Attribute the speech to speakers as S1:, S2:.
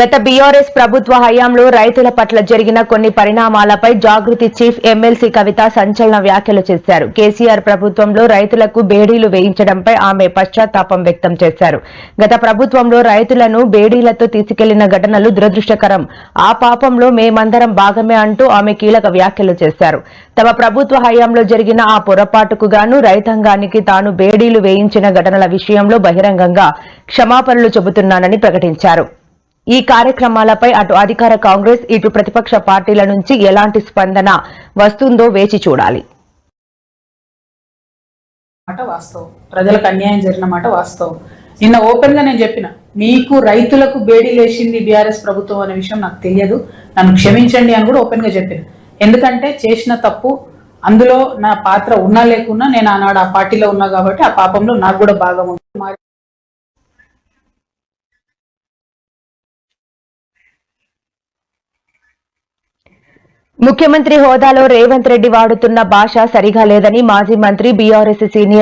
S1: గత బీఆర్ఎస్ ప్రభుత్వ హయాంలో రైతుల పట్ల జరిగిన కొన్ని పరిణామాలపై జాగృతి చీఫ్ ఎమ్మెల్సీ కవిత సంచలన వ్యాఖ్యలు చేశారు. కేసీఆర్ ప్రభుత్వంలో రైతులకు బేడీలు వేయించడంపై ఆమె పశ్చాత్తాపం వ్యక్తం చేశారు. గత ప్రభుత్వంలో రైతులను బేడీలతో తీసుకెళ్ళిన ఘటనలు దురదృష్టకరం. ఆ పాపంలో మేమందరం భాగమే అంటూ ఆమె కీలక వ్యాఖ్యలు చేశారు. తమ ప్రభుత్వ హయాంలో జరిగిన ఆ పొరపాటుకు గాను రైతాంగానికి తాను బేడీలు వేయించిన ఘటనల విషయంలో బహిరంగంగా క్షమాపణలు చెబుతున్నానని ప్రకటించారు. ఈ కార్యక్రమాలపై అటు అధికార కాంగ్రెస్ ఇటు ప్రతిపక్ష పార్టీల నుంచి ఎలాంటి స్పందన వస్తుందో వేచి చూడాలి.
S2: మాట వాస్తవం. ప్రజలకు అన్యాయం జరిగిన మాట వాస్తవం. నిన్న ఓపెన్గా నేను చెప్పిన మీకు రైతులకు బేడీ లేచింది బీఆర్ఎస్ ప్రభుత్వం అనే విషయం నాకు తెలియదు. నన్ను క్షమించండి అని కూడా ఓపెన్గా చెప్పిన. ఎందుకంటే చేసిన తప్పు అందులో నా పాత్ర ఉన్నా లేకున్నా నేను ఆనాడు ఆ పార్టీలో ఉన్నా కాబట్టి ఆ పాపంలో నాకు కూడా భాగం ఉంది.
S1: ముఖ్యమంత్రి హోదాలో రేవంత్ రెడ్డి వాడుతున్న భాష సరిగా లేదని మాజీ మంత్రి బీఆర్ఎస్ సీనియర్